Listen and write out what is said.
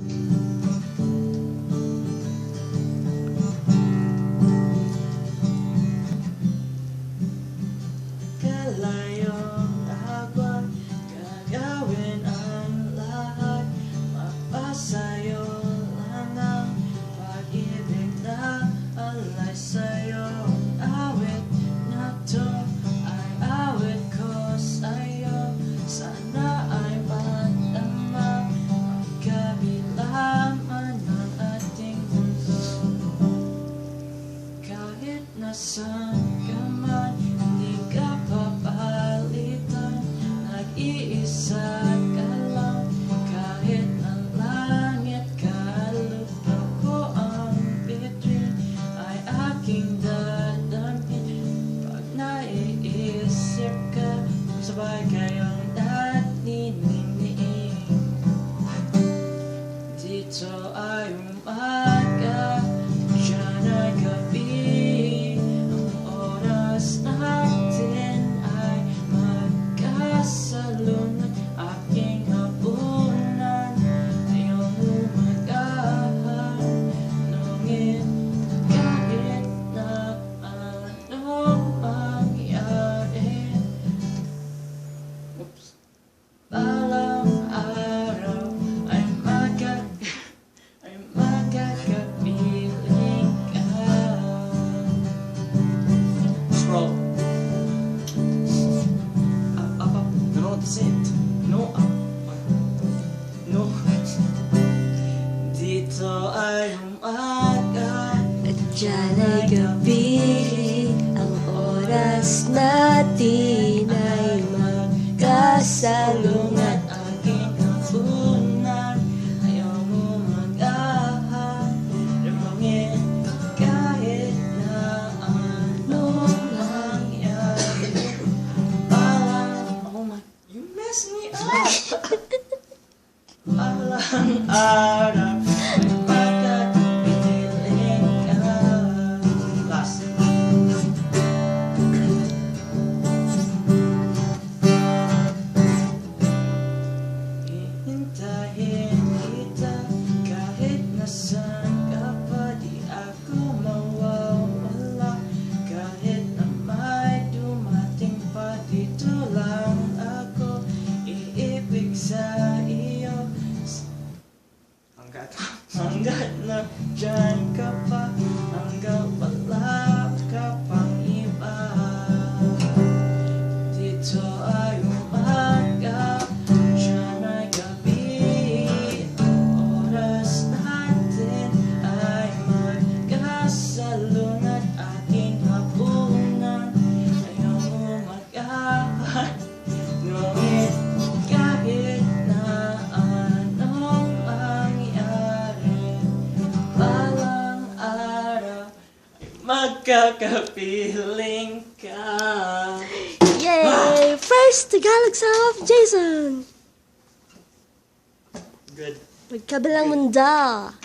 Mm-hmm. 作为我永远的回忆，这里还有我。absent No up No Dito ay umaga At dyan ay gabi Ang oras natin Ahora. hanggat na dyan ka pa. Magkakapiling ka. Yay! Ah! First Tagalog song of Jason! Good. Magkabilang mundo.